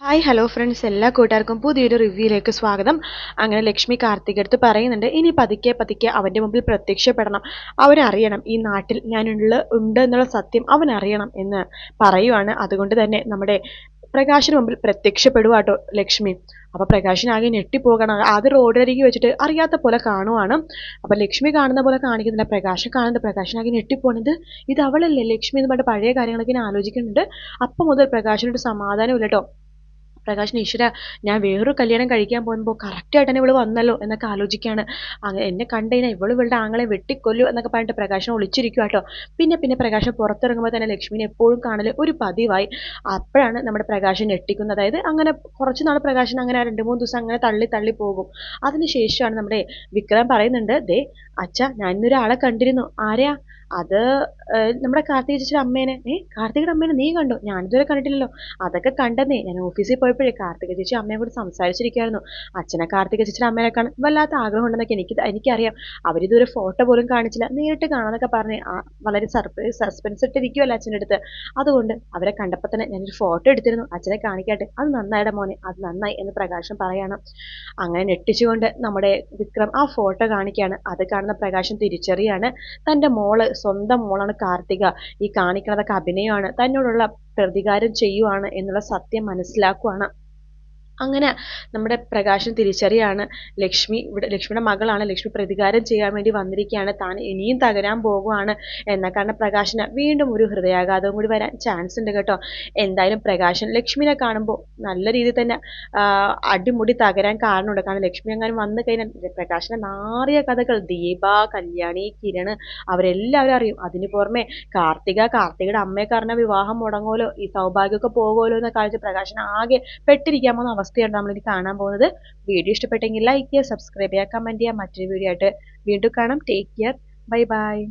Hi hello friends എല്ലാ കൂട്ടുകാർക്കും പുതിയൊരു റിവ്യൂയിലേക്ക് സ്വാഗതം. അങ്ങനെ ലക്ഷ്മി കാർത്തിക് അടുത്ത് പറയുന്നുണ്ട് ഇനി പതുക്കെ പതുക്കെ അവന്റെ മുമ്പിൽ പ്രത്യക്ഷപ്പെടണം. അവനറിയണം ഈ നാട്ടിൽ ഞാനുള്ള ഉണ്ട് എന്നുള്ള സത്യം അവനറിയണം എന്ന് പറയുവാണ്. അതുകൊണ്ട് തന്നെ നമ്മുടെ പ്രകാശിന് മുമ്പിൽ പ്രത്യക്ഷപ്പെടുവാട്ടോ ലക്ഷ്മി. അപ്പോൾ പ്രകാശിനാകെ ഞെട്ടിപ്പോകണം. ആദ്യം റോഡരികി വെച്ചിട്ട് അറിയാത്ത പോലെ കാണുവാണ്. അപ്പോൾ ലക്ഷ്മി കാണുന്ന പോലെ കാണിക്കുന്നില്ല. പ്രകാശം കാണുന്നത് പ്രകാശനാകെ ഞെട്ടിപ്പോണത് ഇത് അവളല്ലേ? ലക്ഷ്മി എന്ന് പറഞ്ഞിട്ട് പഴയ കാര്യങ്ങളൊക്കെ ഇങ്ങനെ ആലോചിക്കുന്നുണ്ട്. അപ്പം മുതൽ പ്രകാശിനൊരു സമാധാനമില്ല കേട്ടോ. പ്രകാശിന് ഈശ്വര ഞാൻ വേറൊരു കല്യാണം കഴിക്കാൻ പോകുമ്പോൾ കറക്റ്റായിട്ട് തന്നെ ഇവൾ വന്നല്ലോ എന്നൊക്കെ ആലോചിക്കുകയാണ് എന്നെ കണ്ടുകഴിഞ്ഞാൽ ഇവൾ ഇവളുടെ ആങ്ങളെ വെട്ടിക്കൊല്ലു എന്നൊക്കെ പറഞ്ഞിട്ട് പ്രകാശം ഒളിച്ചിരിക്കുക കേട്ടോ. പിന്നെ പിന്നെ പ്രകാശം പുറത്തിറങ്ങുമ്പോൾ തന്നെ ലക്ഷ്മിനെ എപ്പോഴും കാണൽ ഒരു പതിവായി. അപ്പോഴാണ് നമ്മുടെ പ്രകാശൻ ഞെട്ടിക്കുന്നത്. അതായത് അങ്ങനെ കുറച്ച് നാൾ പ്രകാശൻ അങ്ങനെ രണ്ട് മൂന്ന് ദിവസം അങ്ങനെ തള്ളി തള്ളി പോകും. അതിനുശേഷമാണ് നമ്മുടെ വിക്രം പറയുന്നുണ്ട് ദേ അച്ഛ ഞാൻ ഇന്നൊരാളെ കണ്ടിരുന്നു. ആരെയാ അത് നമ്മുടെ കാർത്തിക ചേച്ചിയുടെ അമ്മേനെ ഏ കാർത്തികയുടെ അമ്മേനെ നീ കണ്ടോ? ഞാനിതുവരെ കണ്ടിട്ടില്ലല്ലോ. അതൊക്കെ കണ്ടെന്നേ ഞാൻ ഓഫീസിൽ പോയപ്പോഴേ കാർത്തിക ചേച്ചി അമ്മയെ കൂടി സംസാരിച്ചിരിക്കുകയായിരുന്നു അച്ഛനെ കാർത്തിക ചേച്ചിയുടെ അമ്മേനെ കാണാൻ വല്ലാത്ത ആഗ്രഹം ഉണ്ടെന്നൊക്കെ എനിക്ക് എനിക്കറിയാം. അവരിതുവരെ ഫോട്ടോ പോലും കാണിച്ചില്ല. നേരിട്ട് കാണാന്നൊക്കെ പറഞ്ഞ് വളരെ സർപ്രൈസ് സസ്പെൻസ് ഇട്ടിരിക്കുമല്ലോ അച്ഛന്റെ അടുത്ത്. അതുകൊണ്ട് അവരെ കണ്ടപ്പോൾ തന്നെ ഞാനൊരു ഫോട്ടോ എടുത്തിരുന്നു. അച്ഛനെ കാണിക്കട്ടെ. അത് നന്നായിടെ മോനെ അത് നന്നായി എന്ന് പ്രകാശം പറയണം. അങ്ങനെ ഞെട്ടിച്ചുകൊണ്ട് നമ്മുടെ വിക്രം ആ ഫോട്ടോ കാണിക്കുകയാണ് അത് കാണുന്ന പ്രകാശം തിരിച്ചറിയാണ്. തന്റെ മോൾ സ്വന്തം മോളാണ് കാർത്തിക. ഈ കാണിക്കണതൊക്കെ അഭിനയമാണ് തന്നോടുള്ള പ്രതികാരം ചെയ്യുവാണ് എന്നുള്ള സത്യം മനസ്സിലാക്കുവാണ്. അങ്ങനെ നമ്മുടെ പ്രകാശം തിരിച്ചറിയാണ് ലക്ഷ്മി. ഇവിടെ ലക്ഷ്മിയുടെ മകളാണ്. ലക്ഷ്മി പ്രതികാരം ചെയ്യാൻ വേണ്ടി വന്നിരിക്കുകയാണ്. താൻ ഇനിയും തകരാൻ പോകുവാണ് എന്ന കാരണം പ്രകാശന് വീണ്ടും ഒരു ഹൃദയാഘാതവും കൂടി വരാൻ ചാൻസ് ഉണ്ട് കേട്ടോ. എന്തായാലും പ്രകാശൻ ലക്ഷ്മിനെ കാണുമ്പോൾ നല്ല രീതിയിൽ തന്നെ അടിമുടി തകരാൻ കാരണമുണ്ട്. കാരണം ലക്ഷ്മി അങ്ങനെ വന്നു കഴിഞ്ഞാൽ പ്രകാശന നാറിയ കഥകൾ ദീപ കല്യാണി കിരൺ അവരെല്ലാവരും അറിയും. അതിന് പുറമെ കാർത്തിക കാർത്തികയുടെ അമ്മയെ കാരണം വിവാഹം മുടങ്ങുമല്ലോ ഈ സൗഭാഗ്യമൊക്കെ പോകുമല്ലോ എന്ന കാഴ്ച പ്രകാശൻ ആകെ പെട്ടിരിക്കാമോ പോകുന്ന അവസ്ഥയാണ് നമ്മളിനി കാണാൻ പോകുന്നത് വീഡിയോ ഇഷ്ടപ്പെട്ടെങ്കിൽ ലൈക്ക് ചെയ്യുക സബ്സ്ക്രൈബ് ചെയ്യുക കമന്റ് ചെയ്യുക. മറ്റൊരു വീഡിയോ ആയിട്ട് വീണ്ടും കാണാം. Take care bye bye